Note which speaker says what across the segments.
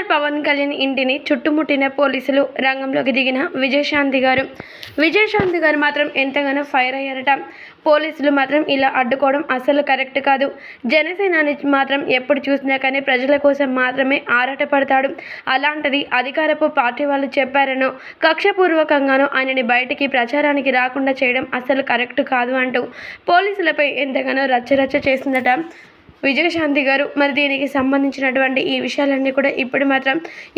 Speaker 1: Star Pawan Kalyan ఇంటిని చుట్టుముట్టిన పోలీసులు రంగంలోకి దిగిన విజయశాంతి గారు. విజయశాంతి గారు మాత్రం ఎంతగానో ఫైర్ అయ్యారట. పోలీసులు మాత్రం ఇలా అడ్డుకోవడం అసలు కరెక్ట్ కాదు. జనసేనాని మాత్రం ఎప్పుడు చూసినా కానీ ప్రజల కోసం మాత్రమే ఆరాటపడతాడు అలాంటిది అధికారపు పార్టీ వాళ్ళు చెప్పారనో కక్షపూర్వకంగానో ఆయనని బయటికి ప్రచారానికి రాకుండా చేయడం అసలు కరెక్ట్ కాదు అంటూ పోలీసులపై ఎంతగానో రచ్చరచ్చ చేసిందట. విజయశాంతి గారు. మరి దీనికి సంబంధించినటువంటి ఈ విషయాలన్నీ కూడా ఇప్పుడు మాత్రం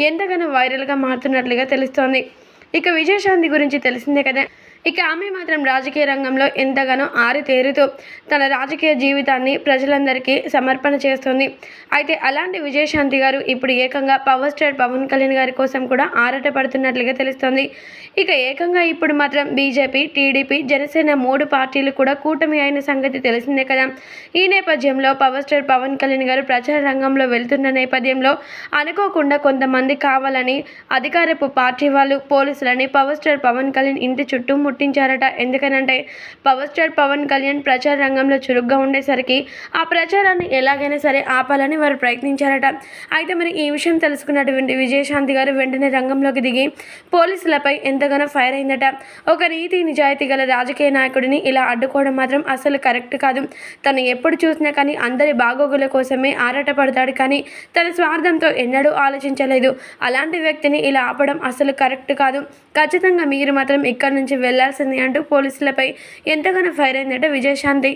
Speaker 1: ఎంతగానో వైరల్గా మారుతున్నట్లుగా తెలుస్తోంది. ఇక విజయశాంతి గురించి తెలిసిందే కదా. ఇక ఆమె మాత్రం రాజకీయ రంగంలో ఎంతగానో ఆరితేరుతూ తన రాజకీయ జీవితాన్ని ప్రజలందరికీ సమర్పణ చేస్తుంది. అయితే అలాంటి విజయశాంతి గారు ఇప్పుడు ఏకంగా పవర్ స్టార్ పవన్ కళ్యాణ్ గారి కోసం కూడా ఆరాటపడుతున్నట్లుగా తెలుస్తుంది. ఇక ఏకంగా ఇప్పుడు మాత్రం బీజేపీ టీడీపీ జనసేన మూడు పార్టీలు కూడా కూటమి అయిన సంగతి తెలిసిందే కదా. ఈ నేపథ్యంలో పవర్ స్టార్ పవన్ కళ్యాణ్ గారు ప్రచార రంగంలో వెళ్తున్న నేపథ్యంలో అనుకోకుండా కొంతమంది కావాలని అధికారపు పార్టీ వాళ్ళు పోలీసులని పవర్ స్టార్ పవన్ కళ్యాణ్ ఇంటి చుట్టూ గుర్తించారట ఎందుకనంటే పవర్ స్టార్ పవన్ కళ్యాణ్ ప్రచార రంగంలో చురుగ్గా ఉండేసరికి ఆ ప్రచారాన్ని ఎలాగైనా సరే ఆపాలని వారు ప్రయత్నించారట. అయితే మరి ఈ విషయం తెలుసుకున్నటువంటి విజయశాంతి గారు వెంటనే రంగంలోకి దిగి పోలీసులపై ఎంతగానో ఫైర్ అయిందట. ఒక నీతి నిజాయితీ గల రాజకీయ నాయకుడిని ఇలా అడ్డుకోవడం మాత్రం అసలు కరెక్ట్ కాదు. తను ఎప్పుడు చూసినా కానీ అందరి బాగోగుల కోసమే ఆరాటపడతాడు కానీ తన స్వార్థంతో ఎన్నడూ ఆలోచించలేదు. అలాంటి వ్యక్తిని ఇలా ఆపడం అసలు కరెక్ట్ కాదు. ఖచ్చితంగా మీరు మాత్రం ఇక్కడి నుంచి వెళ్ళాల్సింది అంటూ పోలీసులపై ఎంతగానో ఫైర్ అయిందట విజయశాంతి.